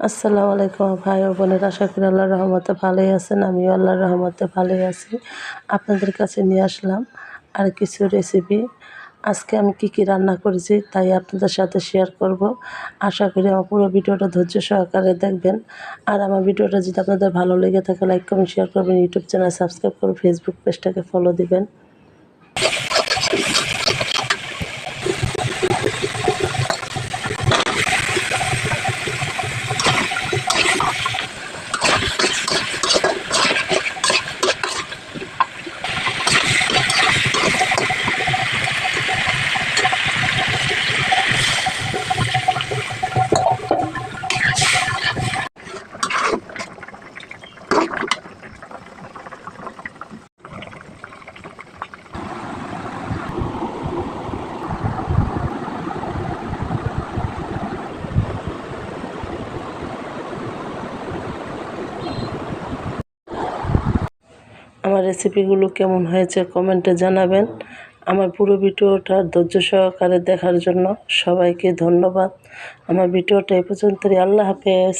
আসসালামু আলাইকুম ভাই ও বোনের, আশা করি আল্লাহর রহমতে ভালোই আছেন, আমিও আল্লাহর রহমতে ভালোই আছি। আপনাদের কাছে নিয়ে আসলাম আর কিছু রেসিপি আজকে আমি কি কি রান্না করেছি তাই আপনাদের সাথে শেয়ার করব। আশা করি আমার পুরো ভিডিওটা ধৈর্য সহকারে দেখবেন। আর আমার ভিডিওটা যদি আপনাদের ভালো লেগে থাকে লাইক কমেন্ট শেয়ার করবেন, ইউটিউব চ্যানেল সাবস্ক্রাইব করবেন ফেসবুক পেজটাকে ফলো দিবেন। ハハハハ! আমার রেসিপিগুলো কেমন হয়েছে কমেন্টে জানাবেন। আমার পুরো ভিডিওটা ধৈর্য সহকারে দেখার জন্য সবাইকে ধন্যবাদ। আমার ভিডিওটা এ পর্যন্তই। আল্লাহ হাফেজ।